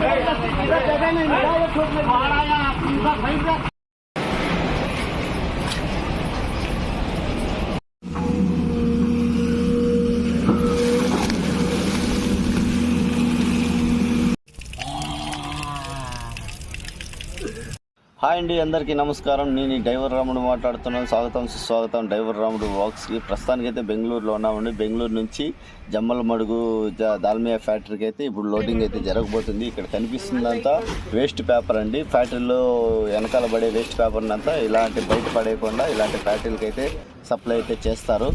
जगह नहीं मिला वो छोड़ने హాయ్ అండి అందరికీ నమస్కారం. నేను ఈ రాముడు మాట్లాడుతున్నాను. స్వాగతం సుస్వాగతం డైవర్ రాముడు వాక్స్కి ప్రస్తుతానికి అయితే బెంగళూరులో ఉన్నామండి. బెంగళూరు నుంచి జమ్మల మడుగు దాల్మియా ఫ్యాక్టరీకి అయితే ఇప్పుడు లోడింగ్ అయితే జరగబోతుంది. ఇక్కడ కనిపిస్తుందంతా వేస్ట్ పేపర్ అండి. ఫ్యాక్టరీలో వెనకాల పడే వేస్ట్ పేపర్ని అంతా ఇలాంటి బయట పడేయకుండా ఇలాంటి ఫ్యాక్టరీలకి అయితే సప్లై అయితే చేస్తారు.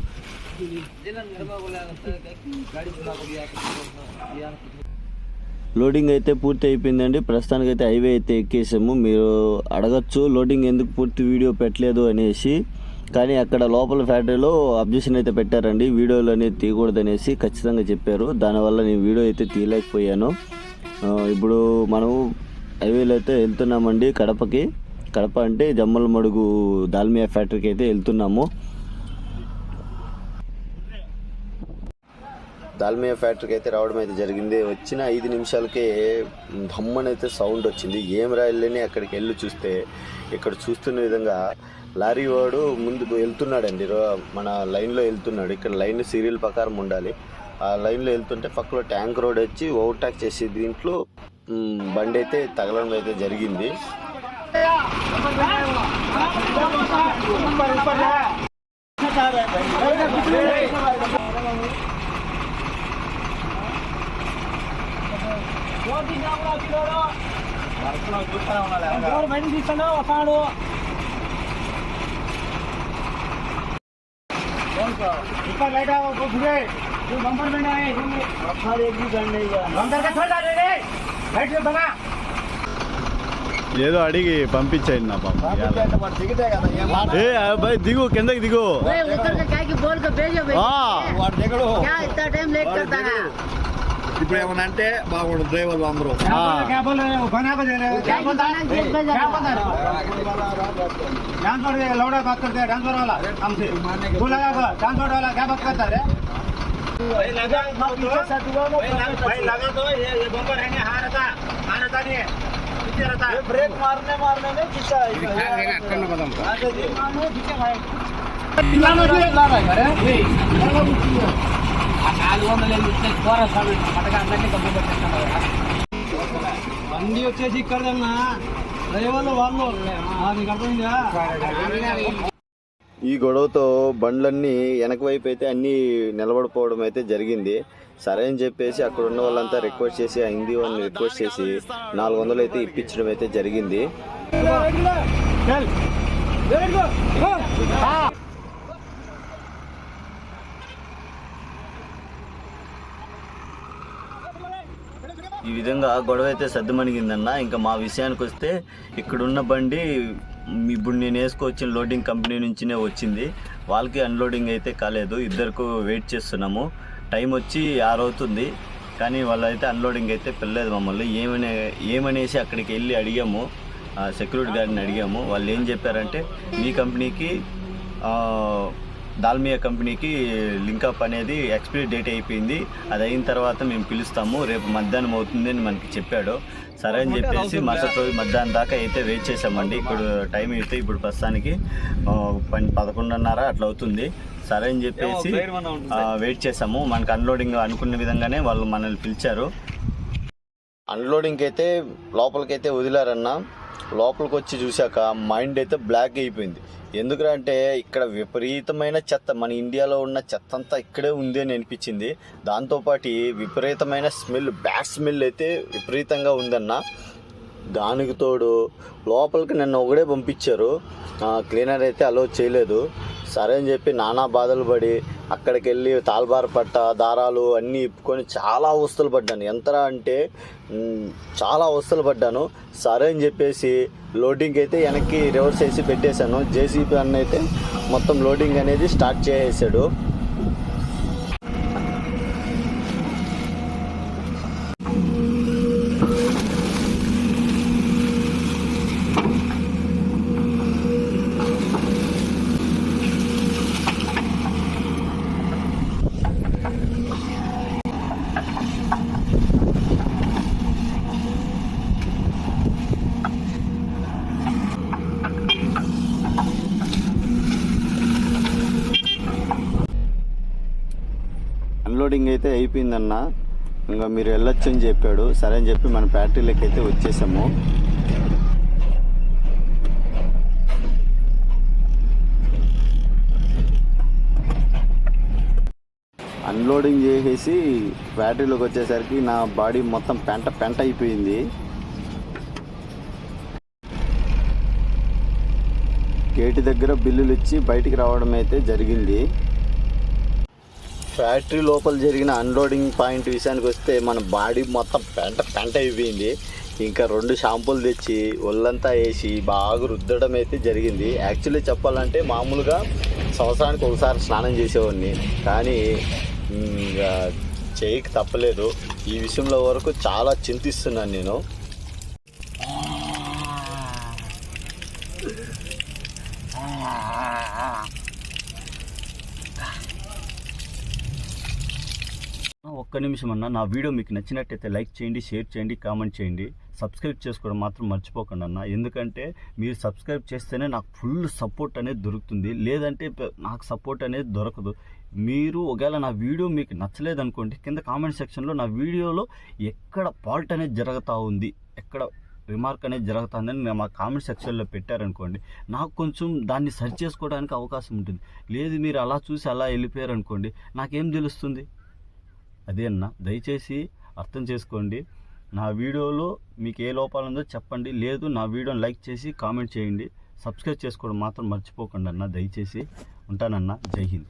లోడింగ్ అయితే పూర్తి అయిపోయిందండి. ప్రస్తుతానికి అయితే హైవే అయితే ఎక్కేసాము. మీరు అడగచ్చు లోడింగ్ ఎందుకు పూర్తి వీడియో పెట్టలేదు అనేసి. కానీ అక్కడ లోపల ఫ్యాక్టరీలో అబ్జెక్షన్ అయితే పెట్టారండి. వీడియోలు అనేది తీయకూడదు అనేసి ఖచ్చితంగా చెప్పారు. దానివల్ల నేను వీడియో అయితే తీయలేకపోయాను. ఇప్పుడు మనము హైవేలో అయితే వెళ్తున్నామండి కడపకి. కడప అంటే జమ్మల మడుగు దాల్మియా ఫ్యాక్టరీకి అయితే వెళ్తున్నాము. దాల్మియా ఫ్యాక్టరీకి అయితే రావడం అయితే జరిగింది. వచ్చిన ఐదు నిమిషాలకే దమ్మనైతే అయితే సౌండ్ వచ్చింది. ఏం రాయలేని అక్కడికి వెళ్ళి చూస్తే ఇక్కడ చూస్తున్న విధంగా లారీ వాడు ముందు వెళ్తున్నాడండి. రో- మన లైన్లో వెళ్తున్నాడు. ఇక్కడ లైన్ సీరియల్ ప్రకారం ఉండాలి. ఆ లైన్లో వెళ్తుంటే పక్కలో ట్యాంక్ రోడ్ వచ్చి ఓవర్టాక్ చేసి దీంట్లో బండి అయితే తగలడం అయితే జరిగింది. ऊपर बैठा वो वो घुरे जो बम्पर में आए बम्पर का छोड़ दे रे बैठ जा बना ఏదో అడిగి పంపించండి నా పాపం ఏ అబ్బాయి దిగు కిందకి దిగు ఇప్పుడు ఏమన్నా అంటే బాగుండు డ్రైవర్లు అందరూ क्या हाँ। बोल क्या बोल रहे हो बना बजे रहे हो क्या क्या बोलता बनाना है जेब में क्या जाना। बोलता है डांस वाले लौड़ा बात करते हैं डांसर वाला हमसे तू लगा कर डांस वाला क्या बात करता है रे भाई लगा भाई लगा तो ये ये बम्पर है नहीं हार रहता हार रहता नहीं బండి వచ్చేసి ఇక్కడన్నా డ్రైవర్లు వాళ్ళు ఈ గొడవతో బండ్లన్నీ వెనక వైపు అయితే అన్నీ నిలబడిపోవడం అయితే జరిగింది సరే అని చెప్పేసి అక్కడ ఉన్న వాళ్ళంతా రిక్వెస్ట్ చేసి ఆ హిందీ వాళ్ళని రిక్వెస్ట్ చేసి నాలుగు వందలు అయితే ఇప్పించడం అయితే జరిగింది ఈ విధంగా గొడవ అయితే సర్దుమణిగిందన్న. ఇంకా మా విషయానికి వస్తే ఇక్కడున్న బండి ఇప్పుడు నేను వేసుకొచ్చిన లోడింగ్ కంపెనీ నుంచినే వచ్చింది. వాళ్ళకి అన్లోడింగ్ అయితే కాలేదు. ఇద్దరికి వెయిట్ చేస్తున్నాము. టైం వచ్చి ఆరు అవుతుంది కానీ వాళ్ళైతే అన్లోడింగ్ అయితే పిల్లలేదు మమ్మల్ని. ఏమనే ఏమనేసి అక్కడికి వెళ్ళి అడిగాము. ఆ సెక్యూరిటీ గార్డ్ని అడిగాము. వాళ్ళు ఏం చెప్పారంటే మీ కంపెనీకి దాల్మియా కంపెనీకి లింకప్ అనేది ఎక్స్పైరీ డేట్ అయిపోయింది. అది అయిన తర్వాత మేము పిలుస్తాము. రేపు మధ్యాహ్నం అవుతుంది అని మనకి చెప్పాడు. సరే అని చెప్పేసి మరుసటి రోజు మధ్యాహ్నం దాకా అయితే వెయిట్ చేసామండి ఇప్పుడు టైం అయితే ఇప్పుడు ప్రస్తుతానికి పన్- పదకొండున్నర అట్లా అవుతుంది. సరే అని చెప్పేసి ఆ, వెయిట్ చేసాము మనకు అన్లోడింగ్ అనుకున్న విధంగానే వాళ్ళు మనల్ని పిలిచారు. అన్లోడింగ్కి అయితే లోపలికైతే వదిలారన్న. లోపలికి వచ్చి చూశాక మైండ్ అయితే బ్లాక్ అయిపోయింది. ఎందుకంటే అంటే ఇక్కడ విపరీతమైన చెత్త మన ఇండియాలో ఉన్న చెత్త అంతా ఇక్కడే ఉంది అని అనిపించింది. దాంతోపాటు విపరీతమైన స్మెల్ బ్యాడ్ స్మెల్ అయితే విపరీతంగా ఉందన్న. దానికి తోడు లోపలికి నన్ను ఒకడే పంపించారు. క్లీనర్ అయితే అలో చేయలేదు. సరే అని చెప్పి నానా బాధలు పడి అక్కడికి వెళ్ళి తాల్బార్ పట్ట దారాలు అన్నీ ఇప్పుకొని చాలా అవస్థలు పడ్డాను. ఎంతరా అంటే చాలా అవస్థలు పడ్డాను. సరే అని చెప్పేసి లోడింగ్ అయితే వెనక్కి రివర్స్ వేసి పెట్టేశాను. జేసీబీ అన్న అయితే మొత్తం లోడింగ్ అనేది స్టార్ట్ చేసేసాడు. అన్లోడింగ్ అయితే అయిపోయిందన్న. ఇంకా మీరు వెళ్ళొచ్చు అని చెప్పాడు. సరే అని చెప్పి మన ఫ్యాక్టరీలోకి అయితే వచ్చేసాము. అన్లోడింగ్ చేసేసి ఫ్యాక్టరీలోకి వచ్చేసరికి నా బాడీ మొత్తం పెంట పెంట అయిపోయింది. గేటు దగ్గర బిల్లులు ఇచ్చి బయటికి రావడం అయితే జరిగింది. ఫ్యాక్టరీ లోపల జరిగిన అన్లోడింగ్ పాయింట్ విషయానికి వస్తే మన బాడీ మొత్తం పెంట పెంట అయిపోయింది. ఇంకా రెండు షాంపూలు తెచ్చి ఒళ్ళంతా వేసి బాగా రుద్దడం అయితే జరిగింది. యాక్చువల్లీ చెప్పాలంటే మామూలుగా సంవత్సరానికి ఒకసారి స్నానం చేసేవాడిని. కానీ ఇంకా చేయక తప్పలేదు. ఈ విషయంలో వరకు చాలా చింతిస్తున్నాను నేను. Ah. ఒక్క నిమిషం అన్న నా వీడియో మీకు నచ్చినట్టయితే లైక్ చేయండి షేర్ చేయండి కామెంట్ చేయండి. సబ్స్క్రైబ్ చేసుకోవడం మాత్రం మర్చిపోకండి అన్న. ఎందుకంటే మీరు సబ్స్క్రైబ్ చేస్తేనే నాకు ఫుల్ సపోర్ట్ అనేది దొరుకుతుంది. లేదంటే నాకు సపోర్ట్ అనేది దొరకదు. మీరు ఒకవేళ నా వీడియో మీకు నచ్చలేదు అనుకోండి కింద కామెంట్ సెక్షన్లో నా వీడియోలో ఎక్కడ ఫాల్ట్ అనేది జరుగుతూ ఉంది ఎక్కడ రిమార్క్ అనేది జరుగుతుందని నేను మా కామెంట్ సెక్షన్లో పెట్టారనుకోండి నాకు కొంచెం దాన్ని సరి చేసుకోవడానికి అవకాశం ఉంటుంది. లేదు మీరు అలా చూసి అలా వెళ్ళిపోయారు అనుకోండి నాకేం తెలుస్తుంది? అదే అన్న. దయచేసి అర్థం చేసుకోండి. నా వీడియోలో మీకు ఏ లోపాలు ఉందో చెప్పండి. లేదు నా వీడియోని లైక్ చేసి కామెంట్ చేయండి. సబ్స్క్రైబ్ చేసుకోవడం మాత్రం మర్చిపోకండి అన్న. దయచేసి ఉంటానన్న. జై హింద్.